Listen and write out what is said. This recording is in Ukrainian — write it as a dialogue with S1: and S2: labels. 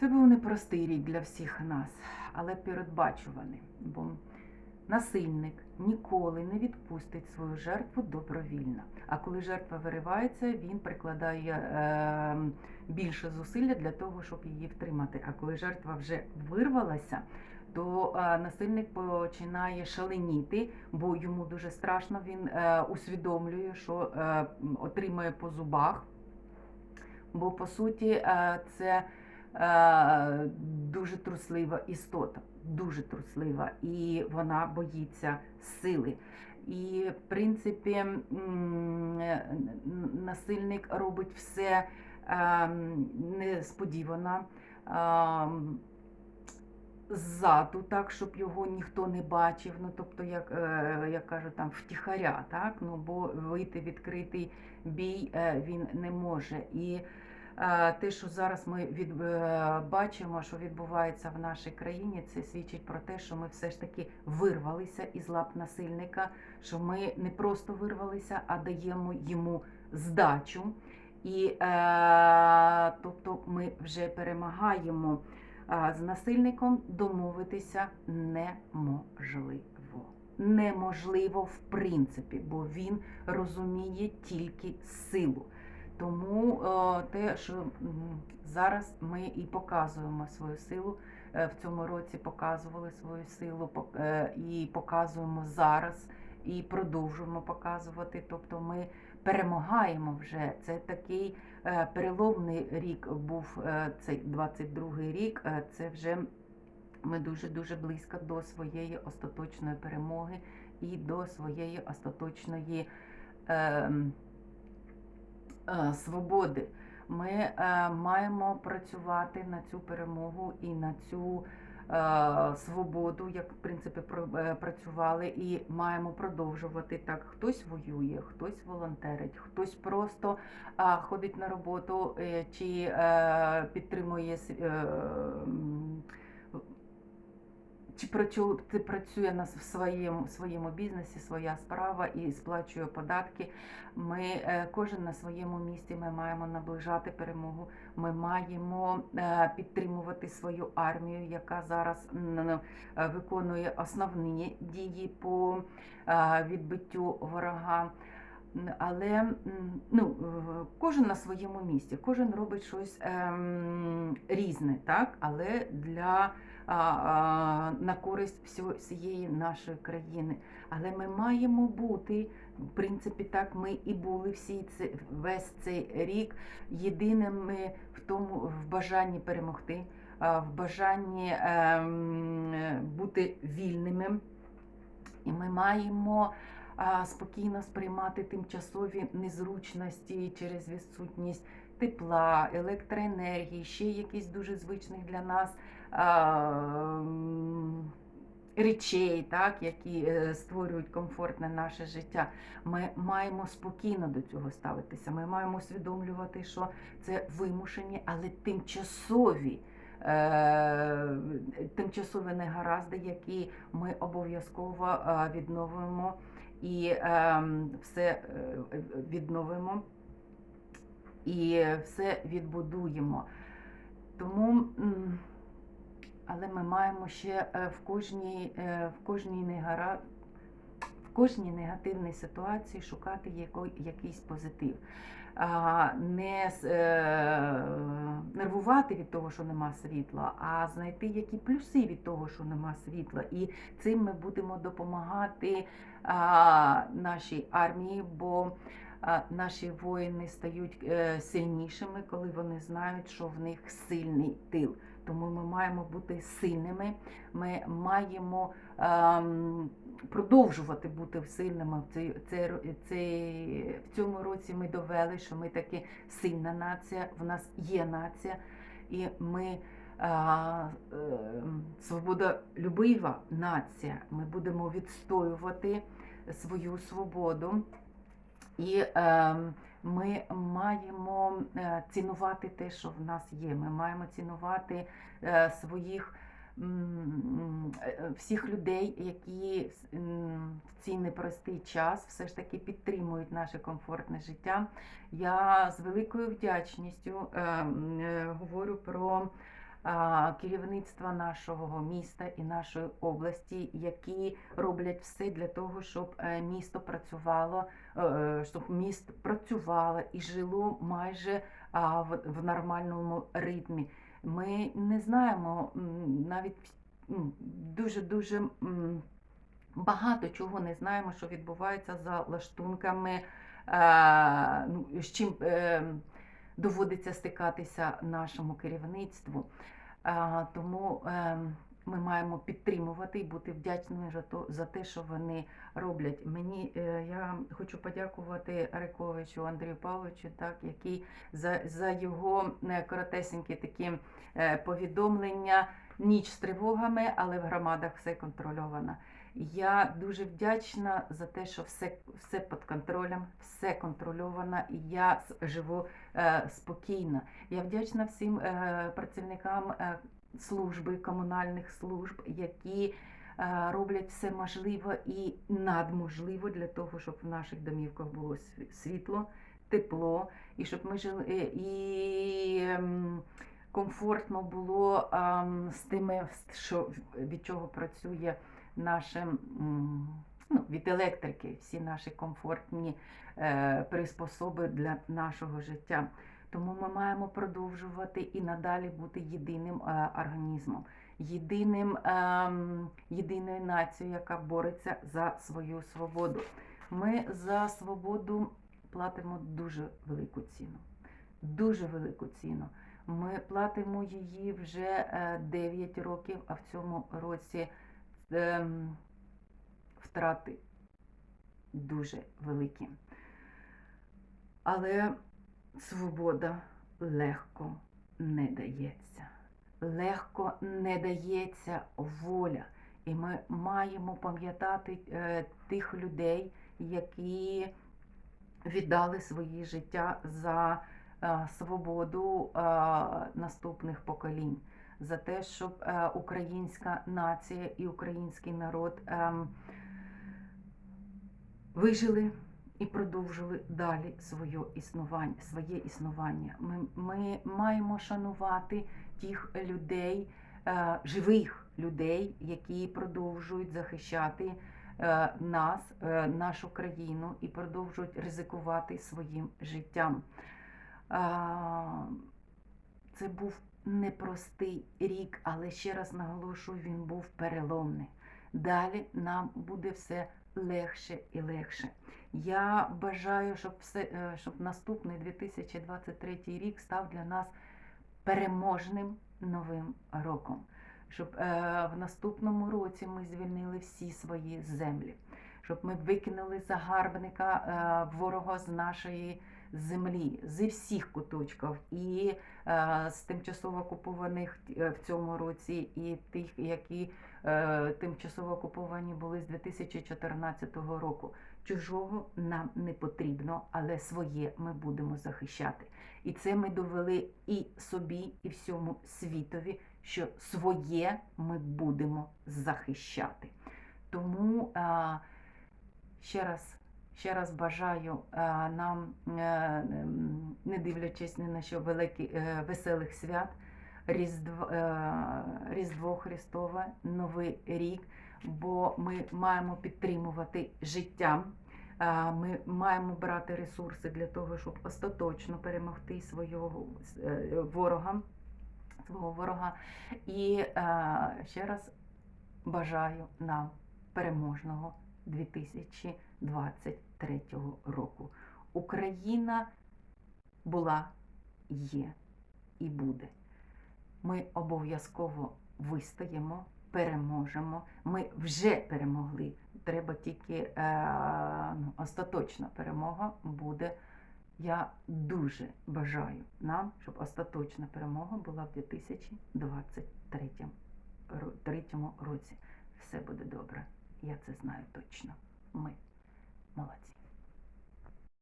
S1: Це був непростий рік для всіх нас, але передбачуваний, бо насильник ніколи не відпустить свою жертву добровільно. А коли жертва виривається, він прикладає е, більше зусилля для того, щоб її втримати. А коли жертва вже вирвалася, то е, насильник починає шаленіти, бо йому дуже страшно. Він е, усвідомлює, що е, отримає по зубах. Бо по суті е, це дуже труслива істота, дуже труслива, і вона боїться сили. І, в принципі, е, насильник робить все е, несподівано. е, Ззаду, так, щоб його ніхто не бачив, ну тобто, як, е, як кажуть, там втіхаря, так, ну бо вийти відкритий бій е, він не може. І е, те, що зараз ми від, е, бачимо, що відбувається в нашій країні, це свідчить про те, що ми все ж таки вирвалися із лап насильника, що ми не просто вирвалися, а даємо йому здачу. І е, тобто ми вже перемагаємо. З насильником домовитися неможливо. Неможливо в принципі, бо він розуміє тільки силу. Тому е, те, що зараз ми і показуємо свою силу, е, в цьому році показували свою силу е, і показуємо зараз, і продовжуємо показувати. Тобто ми перемагаємо вже. Це такий переломний рік був цей 22-й рік. Це вже ми дуже-дуже близько до своєї остаточної перемоги і до своєї остаточної е, е, свободи. Ми е, маємо працювати на цю перемогу і на цю е, свободу, як в принципі е, працювали, і маємо продовжувати так. Хтось воює, хтось волонтерить, хтось просто ходить на роботу е, чи е, підтримує е, чи працює на своєму, своєму бізнесі, своя справа і сплачує податки. Ми е, кожен на своєму місці ми маємо наближати перемогу. Ми маємо е, підтримувати свою армію, яка зараз виконує основні дії по е, відбиттю ворога. Але ну, е, кожен на своєму місці, кожен робить щось ем, різне, так? але для а, а, на користь всієї нашої країни. Але ми маємо бути, в принципі, так ми і були всі це, весь цей рік єдиними в тому в бажанні перемогти, в бажанні ем, бути вільними. І ми маємо спокійно сприймати тимчасові незручності через відсутність тепла, електроенергії, ще якісь дуже звичних для нас речей, так, які е, створюють комфортне наше життя. Ми маємо спокійно до цього ставитися. Ми маємо усвідомлювати, що це вимушені, але тимчасові. е, Тимчасові негаразди, які ми обов'язково відновимо і е, все відновимо і все відбудуємо. Тому, але ми маємо ще е, в кожній, е, в кожній негара, кожній негативній ситуації шукати якийсь позитив. Не е, нервувати від того, що нема світла, а знайти які плюси від того, що нема світла. І цим ми будемо допомагати нашій армії, бо наші воїни стають е, сильнішими, коли вони знають, що в них сильний тил. Тому ми маємо бути сильними. Ми маємо ем, продовжувати бути сильними. В, цьому році ми довели, що ми таки сильна нація, в нас є нація, і ми а, е, свободолюбива нація. Ми будемо відстоювати свою свободу. І е, ми маємо е, цінувати те, що в нас є. Ми маємо цінувати е, своїх е, всіх людей, які в цей непростий час все ж таки підтримують наше комфортне життя. Я з великою вдячністю е, е, говорю про керівництва нашого міста і нашої області, які роблять все для того, щоб е, місто працювало, е, щоб місто працювало і жило майже в, нормальному ритмі. Ми не знаємо навіть дуже-дуже багато чого не знаємо, що відбувається за лаштунками, е, ну, з чим е, доводиться стикатися нашому керівництву. Тому е, ми маємо підтримувати і бути вдячними за то- за те, що вони роблять. Мені е, я хочу подякувати Ариковичу Андрію Павловичу, так який за, за його е, коротесенькі такі е, повідомлення. Ніч з тривогами, але в громадах все контрольовано. Я дуже вдячна за те, що все, все під контролем, все контрольовано, і я живу е, спокійно. Я вдячна всім е, працівникам е, служби, комунальних служб, які е, роблять все можливе і надможливо для того, щоб в наших домівках було світло, тепло, і щоб ми жили е, і. ем, Комфортно було ем, з тими, що від чого працює наше м, ну, від електрики, всі наші комфортні е, приспособи для нашого життя. Тому ми маємо продовжувати і надалі бути єдиним е, організмом, єдиним, ем, єдиною нацією, яка бореться за свою свободу. Ми за свободу платимо дуже велику ціну. Дуже велику ціну. Ми платимо її вже е, 9 років, а в цьому році втрати дуже великі. Але свобода легко не дається. Легко не дається воля. І ми маємо пам'ятати е, тих людей, які віддали свої життя за свободу е, наступних поколінь, за те, щоб е, українська нація і український народ ем, вижили і продовжили далі своє існування. Своє існування. Ми, ми маємо шанувати тих людей, е, живих людей, які продовжують захищати е, нас, е, нашу країну і продовжують ризикувати своїм життям. Це був непростий рік, але ще раз наголошую, він був переломний. Далі нам буде все легше і легше. Я бажаю, щоб все, е, щоб наступний 2023 рік став для нас переможним новим роком. Щоб е, в наступному році ми звільнили всі свої землі, щоб ми викинули загарбника е, ворога з нашої землі зі всіх куточків, і е, з тимчасово окупованих е, в цьому році, і тих, які тимчасово окуповані були з 2014 року. Чужого нам не потрібно, але своє ми будемо захищати. І це ми довели і собі, і всьому світові, що своє ми будемо захищати. Тому а, ще раз. Ще раз бажаю нам, е, ем, не дивлячись ні на що великі, е, веселих свят, Різдво, е, Різдво Христове, Новий рік, бо ми маємо підтримувати життя. Ми маємо брати ресурси для того, щоб остаточно перемогти свого е, ворога, свого ворога. І е, ще раз бажаю нам переможного 2023 року. Україна була, є і буде. Ми обов'язково вистоїмо, переможемо. Ми вже перемогли. Треба тільки е, ну, остаточна перемога буде. Я дуже бажаю нам, щоб остаточна перемога була в 2023 році. Все буде добре. Я це знаю точно. Ми молодці.